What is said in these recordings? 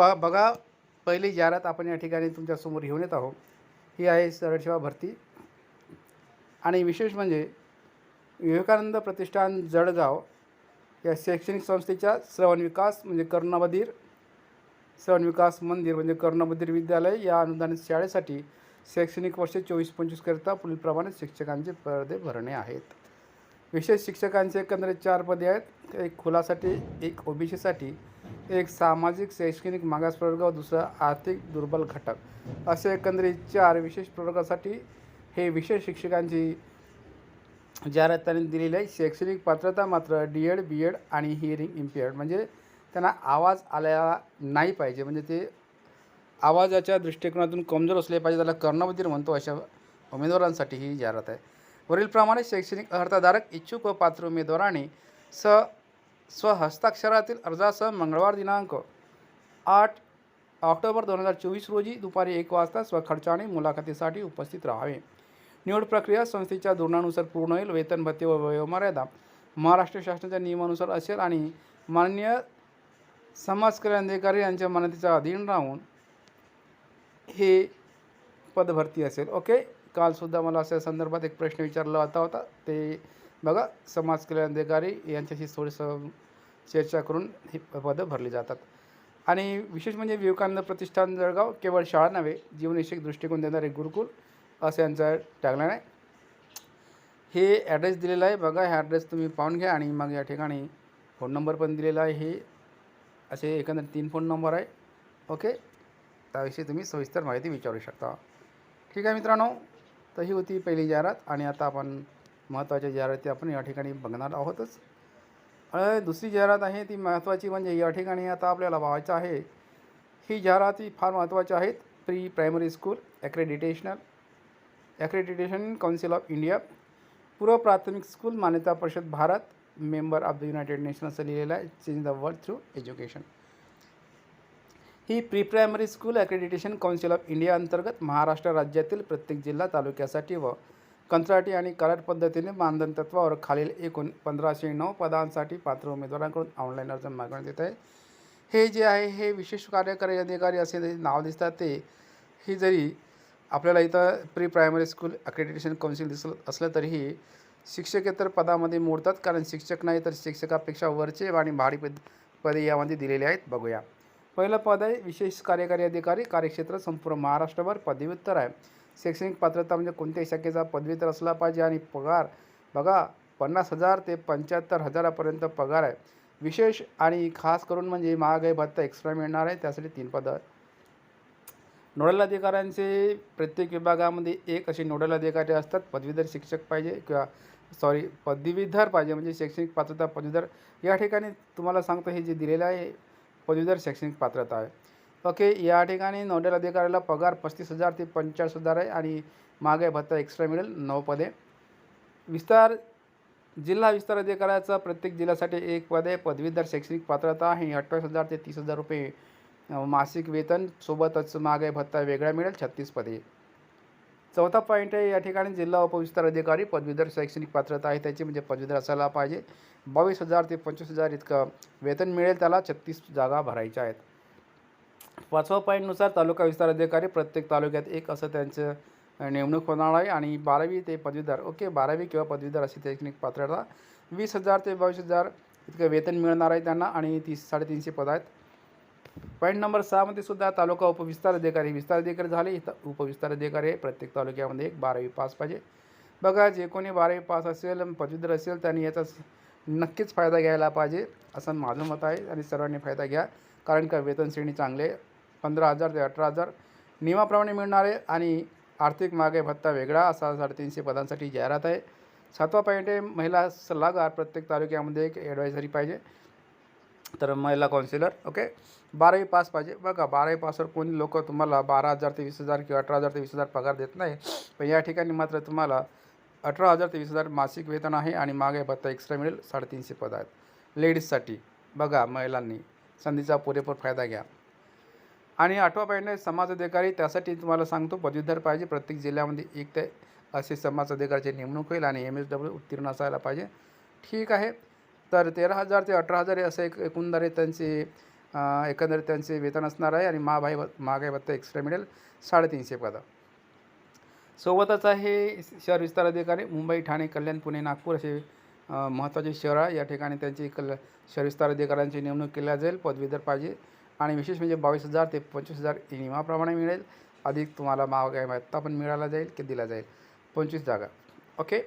प बघा पहिली जाहिरात आपण या ठिकाणी तुमच्यासमोर घेऊन येत आहोत. ही आहे सरळ भरती. आणि विशेष म्हणजे विवेकानंद प्रतिष्ठान जळगाव या शैक्षणिक संस्थेच्या श्रवण विकास म्हणजे कर्णबधीर श्रवण विकास मंदिर म्हणजे कर्णबधीर विद्यालय या अनुदानित शाळेसाठी शैक्षणिक वर्ष चोवीस पंचवीसकरिता पुढीलप्रमाणे शिक्षकांचे पदे भरणे आहेत. विशेष शिक्षकांचे एकंदरीत चार पदे आहेत. एक खुलासाठी एक ओबीसीसाठी एक सामाजिक शैक्षणिक मागास प्रवर्ग व दुसरा आर्थिक दुर्बल घटक. असे एकंदरीत चार विशेष प्रवर्गासाठी हे विशेष शिक्षकांची जाहिरात त्यांनी दिलेली आहे. शैक्षणिक पात्रता मात्र डी एड बी एड आणि हिअरिंग इम्पेअर्ड म्हणजे त्यांना आवाज आलेला नाही पाहिजे. म्हणजे ते आवाजाच्या दृष्टिकोनातून कमजोर असले पाहिजे. त्याला कर्णबधीर म्हणतो अशा उमेदवारांसाठी ही जाहिरात आहे. वरीलप्रमाणे शैक्षणिक अर्हताधारक इच्छुक व पात्र उमेदवारांनी स स्वहस्ताक्षरातील अर्जासह मंगळवार दिनांक आठ ऑक्टोबर दोन हजार चोवीस रोजी दुपारी एक वाजता स्वखर्चाने मुलाखतीसाठी उपस्थित राहावे. निवड प्रक्रिया संस्थेच्या धोरणानुसार पूर्ण होईल. वेतन भत्ते व वयोमर्यादा महाराष्ट्र शासनाच्या नियमानुसार असेल आणि माननीय समाज कल्याण अधिकारी यांच्या मान्यतेच्या अधीन राहून हे पदभरती असेल. ओके? कालसुद्धा मला अशा संदर्भात एक प्रश्न विचारला होता होता. ते बघा समाज कल्याण अधिकारी यांच्याशी थोडीसं चर्चा करून ही पदं भरली जातात. आणि विशेष म्हणजे विवेकानंद प्रतिष्ठान जळगाव केवळ शाळा नव्हे जीवनविषयक दृष्टिकोन देणारे गुरुकुल असं यांचं टॅगलाईन आहे. हे ॲड्रेस दिलेला आहे. बघा हा ॲड्रेस तुम्ही पाहून घ्या आणि मग या ठिकाणी फोन नंबर पण दिलेला आहे. हे असे एकंदर तीन फोन नंबर आहे. ओके? त्याविषयी तुम्ही सविस्तर माहिती विचारू शकता. ठीक आहे मित्रांनो तर ही होती पहिली जाहिरात आणि आता आपण महत्त्वाच्या जाहिराती आपण या ठिकाणी बघणार आहोतच. दुसरी जाहिरात आहे ती महत्त्वाची म्हणजे या ठिकाणी आता आपल्याला पाहायचं आहे. ही जाहिराती फार महत्त्वाच्या आहेत. Pre primary school accreditational accreditation council of India पूर्व प्राथमिक स्कूल मान्यता परिषद Bharat member of the United Nation असं लिहिलेलं आहे. Change the world through education he pre primary school accreditation council of India अंतर्गत महाराष्ट्र राज्यातील प्रत्येक जिल्हा तालुक्यासाठी व कंत्राटी आणि करार पद्धतीने मानधन तत्वावर खालील एकूण पंधराशे नऊ पदांसाठी पात्र उमेदवारांकडून ऑनलाईन अर्ज मागवण्यात येत आहे. हे जे आहे हे विशेष कार्यकारी अधिकारी असे नाव दिसतात ते ही जरी आपल्याला इथं pre primary school accreditation council दिसत असलं तरीही शिक्षकेतर पदामध्ये मोडतात कारण शिक्षक नाही तर शिक्षकापेक्षा वरचे आणि भाडी पद पदे यामध्ये दिलेले आहेत. बघूया. पहिलं पद आहे विशेष कार्यकारी अधिकारी कार्यक्षेत्र संपूर्ण महाराष्ट्रभर पदव्युत्तर आहे. शैक्षणिक पात्रता म्हणजे कोणत्याही शाखेचा पदवीतर असला पाहिजे. आणि पगार बघा पन्नास हजार ते पंच्याहत्तर हजारापर्यंत पगार आहे. विशेष आणि खास करून म्हणजे महागाई भत्ता एक्स्ट्रा मिळणार आहे. त्यासाठी तीन पदं. नोडल अधिकाऱ्यांचे प्रत्येक विभागामध्ये एक असे नोडल अधिकारी असतात. पदवीधर शिक्षक पाहिजे किंवा सॉरी पदवीधर पाहिजे म्हणजे शैक्षणिक पात्रता पदवीधर. या ठिकाणी तुम्हाला सांगतो हे जे दिलेलं आहे पदवीधर शैक्षणिक पात्रता आहे. ओके या ठिकाणी नोडल अधिकाऱ्याला पगार पस्तीस हजार ते पंचेचाळीस हजार आहे आणि महागाई भत्ता एक्स्ट्रा मिळेल नऊ पदे. विस्तार जिल्हा विस्तार अधिकाऱ्याचा प्रत्येक जिल्ह्यासाठी एक पद. आहे पदवीधर शैक्षणिक पात्रता आहे अठ्ठावीस हजार ते तीस हजार रुपये. मासिक वेतन सोबतच महागाई भत्ता वेगळा मिळेल छत्तीस पदे. चौथा पॉईंट आहे या ठिकाणी जिल्हा उपविस्तार अधिकारी पदवीधर शैक्षणिक पात्रता आहे त्याची म्हणजे पदवीधर असायला पाहिजे. बावीस हजार ते पंचवीस हजार इतकं वेतन मिळेल त्याला छत्तीस जागा भरायच्या आहेत. पाचवा पॉईंटनुसार तालुका विस्तार अधिकारी प्रत्येक तालुक्यात एक असं त्यांचं नेमणूक होणार आहे आणि बारावी ते पदवीधर ओके बारावी किंवा पदवीधर अशी शैक्षणिक पात्रता. वीस हजार ते बावीस हजार इतकं वेतन मिळणार आहे त्यांना आणि तीस साडेतीनशे पद आहेत. पॉईंट नंबर सहामध्ये सुद्धा तालुका उपविस्तार अधिकारी विस्तार अधिकारी झाले. इथं उपविस्तार अधिकारी आहे प्रत्येक तालुक्यामध्ये एक बारावी पास पाहिजे. बघा जे कोणी बारावी पास असेल पदवीधर असेल त्यांनी याचा नक्कीच फायदा घ्यायला पाहिजे असं माझं मत आहे. आणि सर्वांनी फायदा घ्या कारण का वेतन श्रेणी चांगले आहे. पंधरा हजार ते अठरा हजार नियमाप्रमाणे मिळणारे आणि आर्थिक मागे भत्ता वेगळा असा साडेतीनशे पदांसाठी जाहिरात आहे. सातवा पॉईंट आहे महिला सल्लागार प्रत्येक तालुक्यामध्ये एक ॲडवायझरी पाहिजे. तर महिला काउन्सिलर ओके बारावी पास पाहिजे. बघा बारावी पासवर कोणी लोक तुम्हाला बारा हजार ते वीस हजार किंवा अठरा हजार ते वीस हजार पगार देत नाही. पण या ठिकाणी मात्र तुम्हाला अठरा हजार ते वीस हजार मासिक वेतन आहे आणि मागे भत्ता एक्स्ट्रा मिळेल साडेतीनशे पद आहेत. लेडीजसाठी बघा महिलांनी संधीचा पुरेपूर फायदा घ्या. आणि आठवा पॉईंट आहे समाज अधिकारी त्यासाठी तुम्हाला सांगतो पदवीधर पाहिजे प्रत्येक जिल्ह्यामध्ये एक ते असे समाज अधिकाराची नेमणूक होईल आणि एम एस डब्ल्यू उत्तीर्ण असायला पाहिजे. ठीक आहे. तर तेरा हजार ते अठरा हजार हे असं एक एकंदरीत त्यांचे एकंदरीत त्यांचे वेतन असणार आहे आणि महाभाई महागाई भत्ता एक्स्ट्रा मिळेल साडेतीनशे पदं. सोबतच आहे शहर विस्तार अधिकारी मुंबई ठाणे कल्याण पुणे नागपूर असे महत्त्वाचे शहर आहे. या ठिकाणी त्यांची कल शहर विस्तार अधिकाऱ्यांची नेमणूक केल्या जाईल. पदवीधर पाहिजे. आणि विशेष म्हणजे बावीस हजार ते पंचवीस हजार नियमाप्रमाणे मिळेल. अधिक तुम्हाला महागाई भत्ता पण मिळाला जाईल की दिला जाईल. पंचवीस जागा. ओके?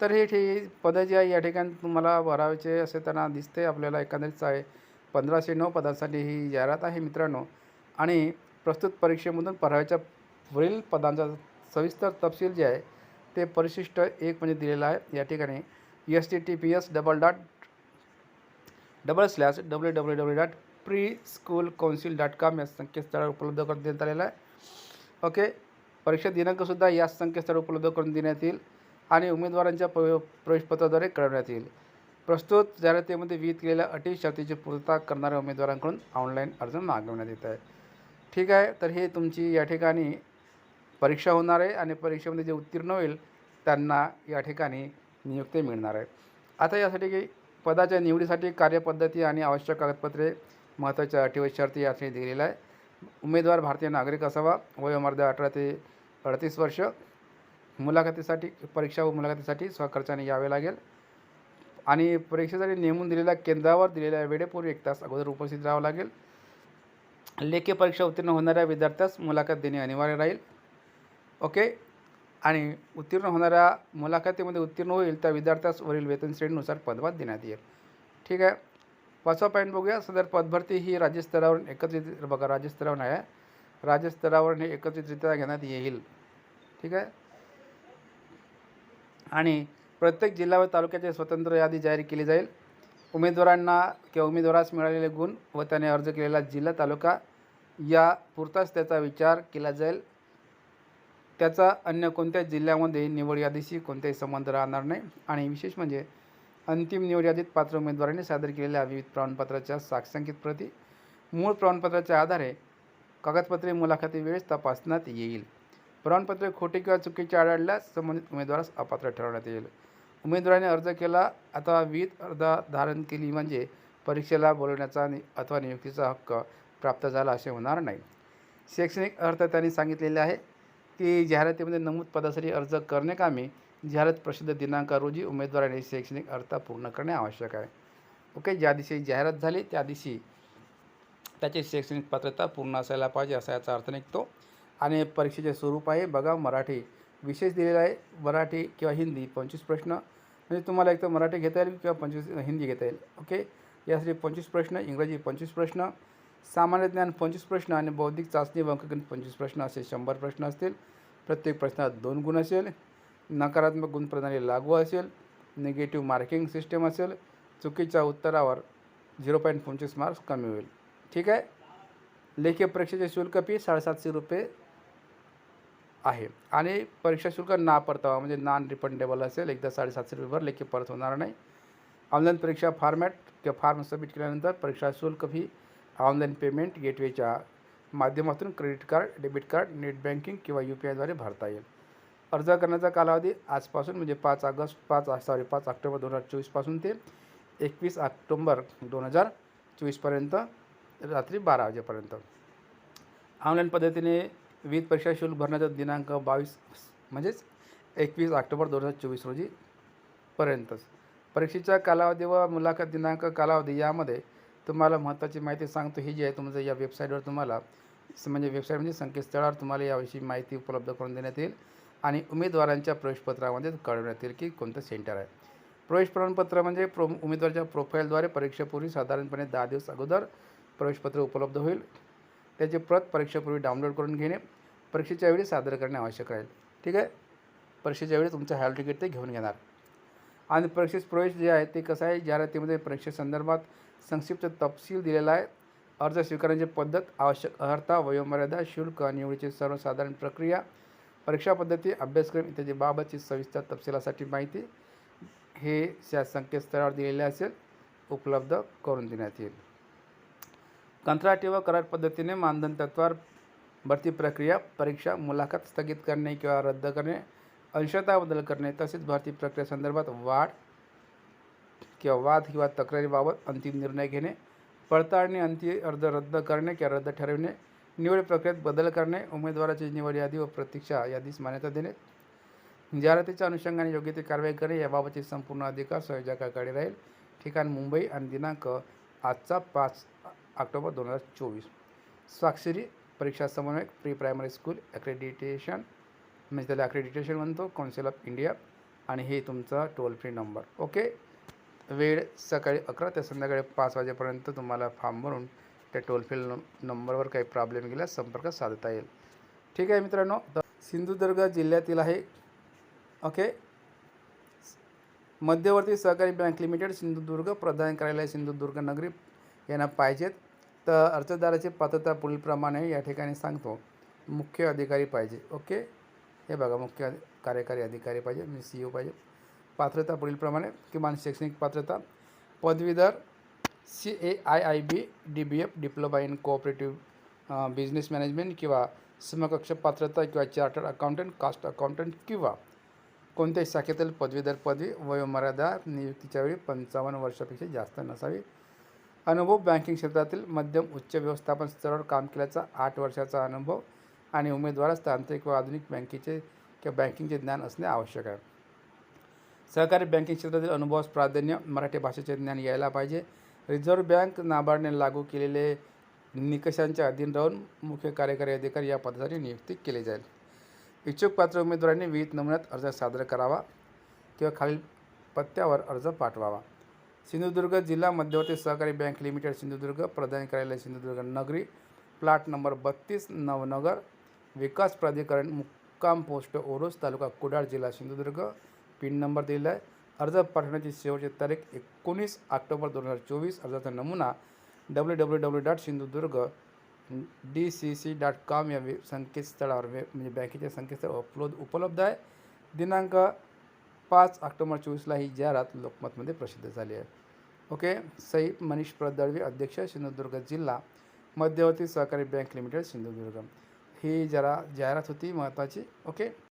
तर हे ठे पदं जी आहे या ठिकाणी तुम्हाला भरायचे असे त्यांना दिसते. आपल्याला एकंदरीत आहे पंधराशे नऊ पदांसाठी ही जाहिरात आहे मित्रांनो. आणि प्रस्तुत परीक्षेमधून भरायच्या वरील पदांचा सविस्तर तपशील जे आहे ते परिशिष्ट एक म्हणजे दिलेलं आहे. या ठिकाणी S T T P S double dot double slash W W W dot pre school council dot com या संकेतस्थळावर उपलब्ध करून देण्यात आलेलं आहे. ओके? परीक्षा दिनांकसुद्धा या संकेतस्थळावर उपलब्ध करून देण्यात येईल आणि उमेदवारांच्या प्र प्रवेशपत्राद्वारे कळवण्यात येईल. प्रस्तुत जाहिरातीमध्ये विहित केलेल्या अटी शर्तीची पूर्तता करणाऱ्या उमेदवारांकडून ऑनलाईन अर्ज मागवण्यात येत आहे. ठीक आहे? तर हे तुमची या ठिकाणी परीक्षा होणार आहे आणि परीक्षेमध्ये जे उत्तीर्ण होईल त्यांना या ठिकाणी नियुक्ती मिळणार आहे. आता यासाठी की पदाच्या निवडीसाठी कार्यपद्धती आणि आवश्यक कागदपत्रे महत्त्वाच्या अटी व शर्ती ठिकाणी दिलेलं आहे. उमेदवार भारतीय नागरिक असावा वयोमर्यादा अठरा ते अडतीस वर्ष. मुलाखतीसाठी परीक्षा व मुलाखतीसाठी स्वखर्चाने यावे लागेल. आणि परीक्षेसाठी नेमून दिलेल्या केंद्रावर दिलेल्या वेळेपूर्वी एक तास अगोदर उपस्थित राहावं लागेल. लेखी परीक्षा उत्तीर्ण होणाऱ्या विद्यार्थ्यास मुलाखत देणे अनिवार्य राहील. ओके? आणि उत्तीर्ण होणाऱ्या मुलाखतीमध्ये उत्तीर्ण होईल त्या विद्यार्थ्यास वरील वेतन श्रेणीनुसार पदवाद देण्यात येईल. ठीक आहे? पाचवा पॉईंट बघूया. सदर पदभरती ही राज्यस्तरावरून एकत्रित बघा राज्यस्तरावर नाही आहे. राज्यस्तरावरून हे एकत्रितरित्या घेण्यात येईल. ठीक आहे? आणि प्रत्येक जिल्हा व तालुक्याची स्वतंत्र यादी जाहीर केली जाईल. उमेदवारांना किंवा उमेदवारास मिळालेले गुण व त्याने अर्ज केलेला जिल्हा तालुका या पुरताच त्याचा विचार केला जाईल. त्याचा अन्य कोणत्याच जिल्ह्यामध्ये निवड यादीशी कोणताही संबंध राहणार नाही. आणि विशेष म्हणजे अंतिम निवडयादीत पात्र उमेदवारांनी सादर केलेल्या विविध प्रमाणपत्राच्या साक्षांकित प्रती मूळ प्रमाणपत्राच्या आधारे कागदपत्रे मुलाखती वेळेस तपासण्यात येईल. प्रमाणपत्रे खोटे किंवा चुकीचे आढळल्यास संबंधित उमेदवारास अपात्र ठरवण्यात येईल. उमेदवाराने अर्ज केला अथवा विविध अर्ज धारण केली म्हणजे परीक्षेला बोलवण्याचा नि अथवा नियुक्तीचा हक्क प्राप्त झाला असे होणार नाही. शैक्षणिक अर्थ त्यांनी सांगितलेले आहे की जाहिरातीमध्ये नमूद पदासाठी अर्ज करण्याकामी जाहिरात प्रसिद्ध दिनांक रोजी उमेदवाराने शैक्षणिक अर्थ पूर्ण करणे आवश्यक आहे. ओके ज्या दिवशी जाहिरात झाली त्या दिवशी त्याची शैक्षणिक पात्रता पूर्ण असायला पाहिजे असा याचा अर्थ निघतो. आणि परीक्षेचे स्वरूप आहे बघा मराठी. विशेष दिलेला आहे मराठी किंवा हिंदी पंचवीस प्रश्न. म्हणजे तुम्हाला एक तर मराठी घेता येईल किंवा पंचवीस हिंदी घेता येईल. ओके? यासाठी पंचवीस प्रश्न इंग्रजी पंचवीस प्रश्न सामान्य ज्ञान पंचवीस प्रश्न आणि बौद्धिक चाचणी व अंकगणित पंचवीस प्रश्न असे शंभर प्रश्न असतील. प्रत्येक प्रश्नात दोन गुण असेल. नकारात्मक गुणप्रणाली लागू असेल निगेटिव्ह मार्किंग सिस्टम असेल चुकीच्या उत्तरावर झिरो पॉईंट पंचवीस मार्क्स कमी होईल. ठीक आहे? लेखी परीक्षेचे शुल्क फी साडेसातशे रुपये आहे. आणि परीक्षा शुल्क ना परतावा म्हणजे नॉन रिफंडेबल असेल एकदा साडेसातशे रुपये भर लेखी परत होणार नाही. ऑनलाईन परीक्षा फॉर्मॅट किंवा फॉर्म सबमिट केल्यानंतर परीक्षा शुल्क फी ऑनलाईन पेमेंट गेटवेच्या माध्यमातून credit card debit card net banking किंवा यू पी आयद्वारे भरता येईल. अर्ज करण्याचा कालावधी आजपासून म्हणजे पाच ऑगस्ट पाच सॉरी पाच ऑक्टोबर दोन हजार चोवीसपासून ते एकवीस ऑक्टोंबर दोन हजार चोवीसपर्यंत रात्री बारा वाजेपर्यंत. ऑनलाईन पद्धतीने विविध परीक्षा शुल्क भरण्याचा दिनांक बावीस म्हणजेच एकवीस ऑक्टोबर दोन हजार चोवीस रोजी पर्यंतच. परीक्षेच्या कालावधी व मुलाखत दिनांक कालावधी यामध्ये तुम्हाला महत्त्वाची माहिती सांगतो. ही जी आहे तुमचं या वेबसाईटवर तुम्हाला म्हणजे वेबसाईट म्हणजे संकेतस्थळावर तुम्हाला याविषयी माहिती उपलब्ध करून देण्यात येईल. आणि उमेदवारांच्या प्रवेशपत्रामध्ये कळवण्यात येईल की कोणतं सेंटर आहे. प्रवेश प्रमाणपत्र म्हणजे प्रो उमेदवाराच्या प्रोफाईलद्वारे परीक्षेपूर्वी साधारणपणे दहा दिवस अगोदर प्रवेशपत्र उपलब्ध होईल. त्याची प्रत परीक्षेपूर्वी डाउनलोड करून घेणे परीक्षेच्या वेळी सादर करणे आवश्यक राहील. ठीक आहे? परीक्षेच्या वेळी तुमचं हॉल तिकीट ते घेऊन घेणार. आणि परीक्षेत प्रवेश जे आहे ते कसं आहे? जाहिरातीमध्ये परीक्षेसंदर्भात संक्षिप्त तपशील दिलेला आहे अर्ज स्वीकारण्याची पद्धत आवश्यक अर्हता वयोमर्यादा शुल्क निवडीची सर्वसाधारण प्रक्रिया परीक्षा पद्धती अभ्यासक्रम इत्यादी बाबतची सविस्तर तपशिलासाठी माहिती हे या संकेतस्थळावर दिलेले असेल उपलब्ध करून देण्यात येईल. कंत्राटी व करार पद्धतीने मानधन तत्वावर भरती प्रक्रिया परीक्षा मुलाखत स्थगित करणे किंवा रद्द करणे अंशतः बदल करणे तसेच भरती प्रक्रियेसंदर्भात वाढ किंवा वाद किंवा तक्रारीबाबत अंतिम निर्णय घेणे पडताळणी अंतिम अर्ज रद्द करणे किंवा रद्द ठरविणे निवड प्रक्रियेत बदल करणे उमेदवाराची निवड यादी व प्रतीक्षा यादीस मान्यता देणे. जाहिरातीच्या अनुषंगाने योग्य ती कारवाई करणे याबाबतचे संपूर्ण अधिकार संयोजकाकडे राहील. ठिकाण मुंबई आणि दिनांक आजचा पाच ऑक्टोबर दोन हजार चोवीस. स्वाक्षरी परीक्षा समन्वयक प्री प्रायमरी स्कूल ॲक्रेडिटेशन म्हणजे त्याला ॲक्रेडिटेशन म्हणतो काउन्सिल ऑफ इंडिया. आणि हे तुमचा टोल फ्री नंबर. ओके? वेळ सकाळी अकरा ते संध्याकाळी पाच वाजेपर्यंत तुम्हाला फॉर्म भरून त्या टोल फ्री नं नंबरवर काही प्रॉब्लेम गेल्यास संपर्क साधता येईल. ठीक आहे मित्रांनो सिंधुदुर्ग जिल्ह्यातील आहे. ओके मध्यवर्ती सहकारी बँक लिमिटेड सिंधुदुर्ग प्रदान कार्यालय सिंधुदुर्ग नगरी यांना पाहिजेत. तर अर्जदाराची पात्रता पुढीलप्रमाणे या ठिकाणी सांगतो. मुख्य अधिकारी पाहिजे. ओके हे बघा मुख्य कार्यकारी अधिकारी पाहिजे मी सी ओ पाहिजे. पात्रता पुढीलप्रमाणे किमान शैक्षणिक पात्रता. पदवीधर C A I I B D B F diploma in cooperative business management किंवा समकक्ष पात्रता किंवा चार्टर्ड अकाउंटंट कास्ट अकाउंटंट किंवा कोणत्याही शाखेतील पदवीधर पदवी वयोमर्यादा नियुक्तीच्या वेळी पंचावन्न वर्षापेक्षा जास्त नसावी. अनुभव बँकिंग क्षेत्रातील मध्यम उच्च व्यवस्थापन स्तरावर काम केल्याचा आठ वर्षाचा अनुभव आणि उमेदवारास तांत्रिक व आधुनिक बँकेचे किंवा बँकिंगचे ज्ञान असणे आवश्यक आहे. सहकारी बँकिंग क्षेत्रातील अनुभवास प्राधान्य मराठी भाषेचे ज्ञान यायला पाहिजे. रिझर्व्ह बँक नाबार्डने लागू केलेले निकषांच्या अधीन राहून मुख्य कार्यकारी अधिकारी या पदासाठी नियुक्ती केली जाईल. इच्छुक पात्र उमेदवारांनी विहित नमुन्यात अर्ज सादर करावा किंवा खालील पत्त्यावर अर्ज पाठवावा. सिंधुदुर्ग जिल्हा मध्यवर्ती सहकारी बँक लिमिटेड सिंधुदुर्ग प्रदान कार्यालय सिंधुदुर्ग नगरी प्लॉट नंबर बत्तीस नवनगर विकास प्राधिकरण मुक्काम पोस्ट ओरोस तालुका कुडाळ जिल्हा सिंधुदुर्ग पिन नंबर दिलेला आहे. अर्ज पाठवण्याची शेवटची तारीख एकोणीस ऑक्टोबर दोन हजार चोवीस अर्जाचा नमुना W W W dot Sindhudurg D C C dot com या वेब संकेतस्थळावर वे म्हणजे बँकेच्या संकेतस्थळ उपलब्ध उपलब्ध आहे. दिनांक पाच ऑक्टोबर चोवीसला ही जाहिरात लोकमतमध्ये प्रसिद्ध झाली आहे. ओके? सई मनीष प्रदळवी अध्यक्ष सिंधुदुर्ग जिल्हा मध्यवर्ती सहकारी बँक लिमिटेड सिंधुदुर्ग. ही जरा जाहिरात होती महत्त्वाची ओके?